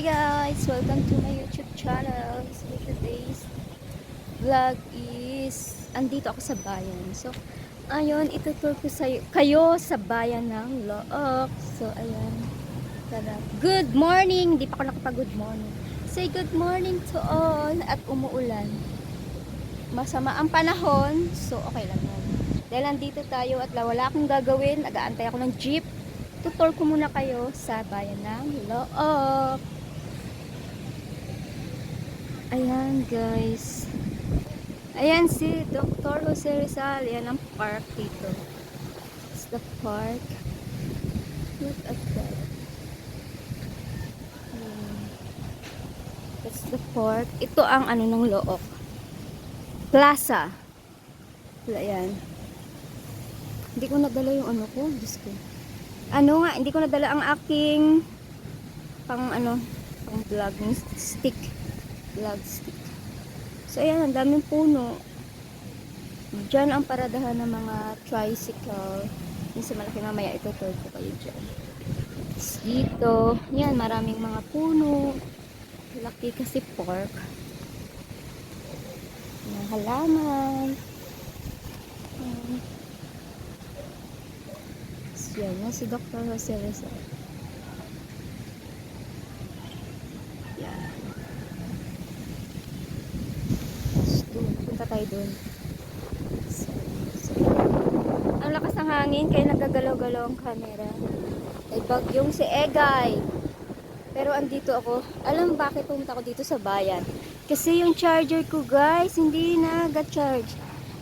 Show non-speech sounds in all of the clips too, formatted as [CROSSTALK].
Hi guys! Welcome to my YouTube channel. So today's vlog is andito ako sa bayan. So ayun, itutur ko sa kayo sa bayan ng Look. So ayan. Tara. Good morning! Hindi pa ako nakapag-good morning. Say good morning to all at umuulan. Masama ang panahon, so okay lang yan. Dahil andito tayo at wala akong gagawin, nag-aantay ako ng jeep. Tutor ko muna kayo sa bayan ng Look. Ayan guys. Ayan si Dr. Jose Rizal. Yan ang park dito. It's the park. Look at that. Ayan. That's the park. Ito ang ano ng Look. Plaza. Ayan. Hindi ko nadala yung ano ko. Diyos ko. Ano nga, hindi ko nadala ang aking pang ano, pang vlog stick. Vlog stick. So, ayan, ang daming puno. Diyan ang paradahan ng mga tricycle. Sa malaki mamaya, ito ko kayo dyan. Dito, yan, maraming mga puno. Laki kasi park. Mga halaman. Yan, yan si Dr. Jose Rizal. Yan. Tapos doon, punta tayo so, ang lakas ng hangin, kaya nagagalaw-galaw ang camera. Ay bagyong si Egay. Pero andito ako. Alam bakit pumunta ako dito sa bayan? Kasi yung charger ko guys, hindi nag-charge.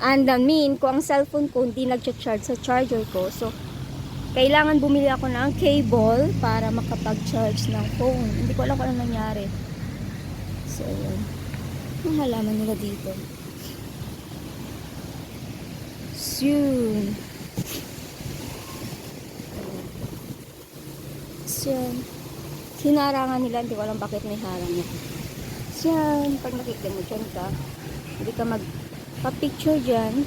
And I mean, kung ang cellphone ko hindi nag-charge sa charger ko. So, kailangan bumili ako ng cable para makapag-charge ng phone. Hindi ko alam kung ano nangyari. So, yun. Ang halaman nila dito. So, yun. So, yun. Hinarangan nila, hindi ko alam bakit may harang yan. So, yan. Pag nakita mo dyan ka, hindi ka magpa-picture dyan.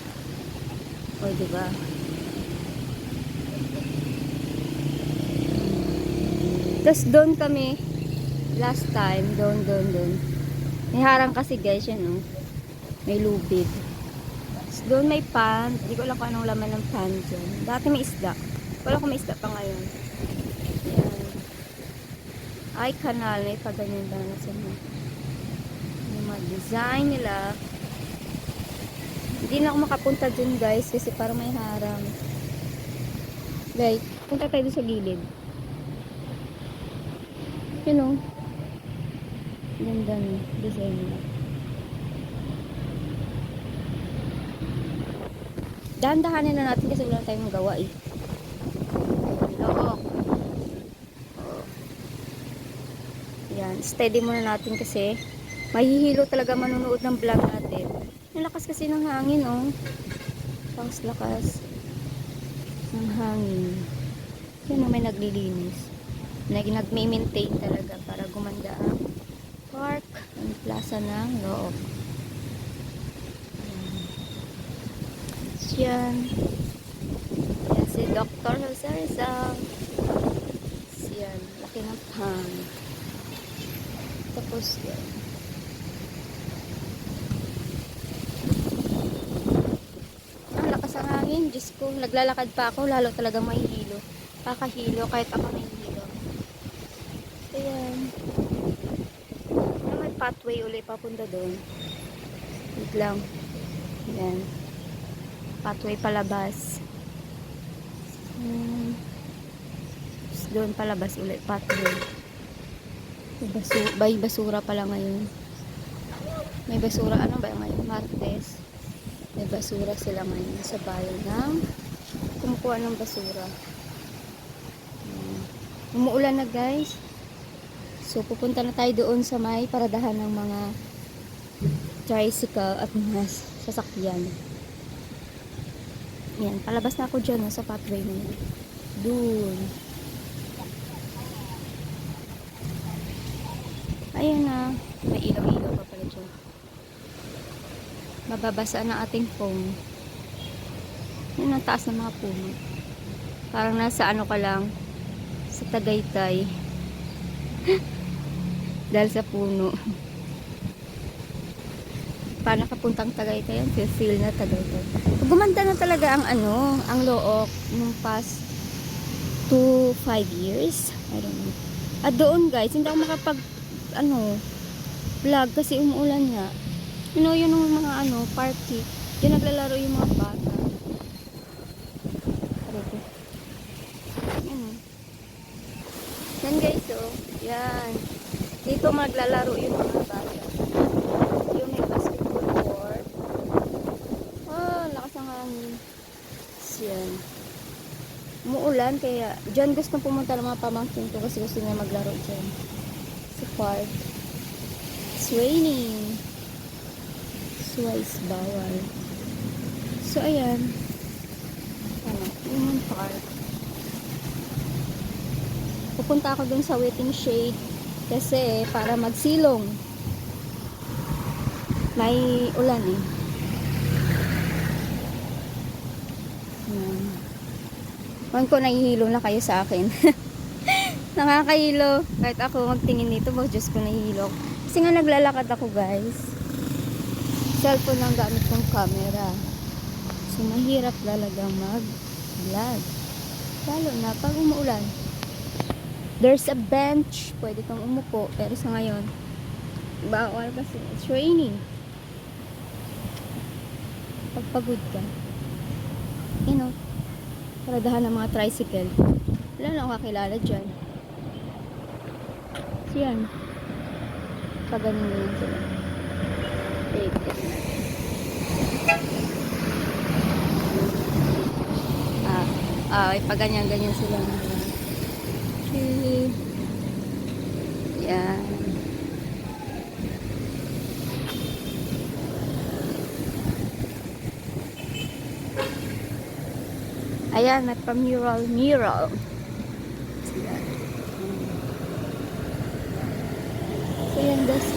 O, diba? Tapos doon kami, last time, doon, doon, doon. May harang kasi guys, yan oh. May lubid. Doon may pan. Hindi ko alam kung anong laman ng pan dyan. Dati may isda. Wala ko may isda pa ngayon. Yan. Ay, kanal. May paganyan ba na sa mga. Yung mga design nila. Hindi na ako makapunta dun guys kasi parang may harang. Guys, punta tayo sa gilid. Yun o. Ganda no. Design nila. Dahan-dahanin na natin kasi wala tayong magawa eh. Oo. Oo. Yan. Steady muna natin kasi mahihilo talaga manunood ng vlog natin. Ang lakas kasi ng hangin oh. Lakas lakas ng hangin. Yan may naglilinis nag nagme-maintain talaga para gumanda ang park ang plaza ng loob yan yan si Dr. Jose Rizal yan laki ng pan tapos yan ang lakas ang hangin Diyos ko naglalakad pa ako lalo talaga mahihilo kakahilo kahit ako nahihilo Ayan. May pathway ulit papunta doon. Wait lang. Ayan. Pathway palabas. Tapos doon palabas ulit pathway. May basura, may basura pala ngayon. May basura, ano ba ngayon? Martes. May basura sila ngayon sa bayan ng kumukuha ng basura. Ayan. Umuulan na guys. So, pupunta na tayo doon sa may paradahan ng mga tricycle at mga sasakyan. Yan, palabas na ako dyan no, sa pathway na yan. Doon. Ayan na. May ilaw-ilaw pa pala dyan. Mababasa na ating phone. Yan ang taas ng mga puno. Parang nasa ano ka lang, sa Tagaytay. [LAUGHS] Dahil sa puno. Paano kapuntang Tagaytay yan? Feel, na Tagaytay. Gumanda na talaga ang ano, ang look nung past 2, 5 years. I don't know. At doon guys, hindi ako makapag, ano, vlog kasi umuulan nga. You know, yun yung mga ano, party. Diyan naglalaro yung mga bata. Aray ko. Yan oh. Yan guys, oh. Yan. Dito maglalaro yung mga bata. Yung may basketball court. Oh, lakas ang hangin. Yan. Umuulan, kaya dyan gusto pumunta ng mga pamangkin ko kasi gusto niya maglaro dyan. Sa park. It's raining. Swice bawal. So, ayan. Ano, yung park. Pupunta ako dun sa waiting shade kasi para magsilong. May ulan eh. Yan. Huwag ko nahihilo na kayo sa akin. [LAUGHS] Nakakahilo. Kahit ako magtingin dito, oh, Diyos ko nahihilo. Kasi nga naglalakad ako guys. Cellphone lang gamit kong camera. So mahirap talaga mag-vlog. Lalo na pag umuulan. There's a bench. Pwede kang umupo. Pero sa ngayon, bawal kasi it's raining. Pagpagod ka. You know, paradahan ng mga tricycle. Wala na akong kakilala dyan. So yan. Pag ganun na yun sila. Tignan natin. Ah, ah, ay, pag ganyan-ganyan sila. Okay. Yan. Ayan, may pa-mural, mural. So, yan, this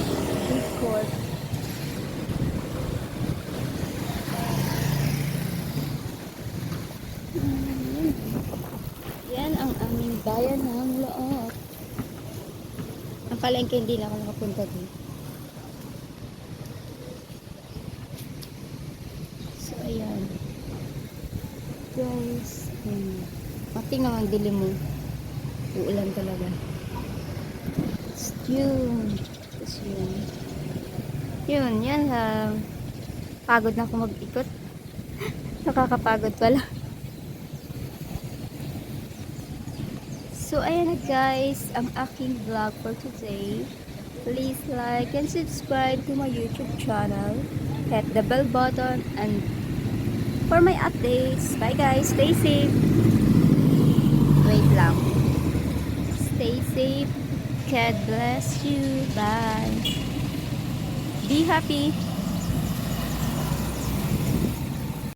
food court. Yan ang aming bayan ng Loot. Ang palengke hindi na ako nakapunta dito. So, ayan. Guys, hmm. Mati nga ang dilim mo. Uulan talaga. It's. It's yun. Yun, yan ha. Pagod na ako mag-ikot. [LAUGHS] Nakakapagod pala. So, ayan na guys, ang aking vlog for today. Please like and subscribe to my YouTube channel. Hit the bell button and for my updates. Bye guys, stay safe. Wait lang. Stay safe. God bless you. Bye. Be happy.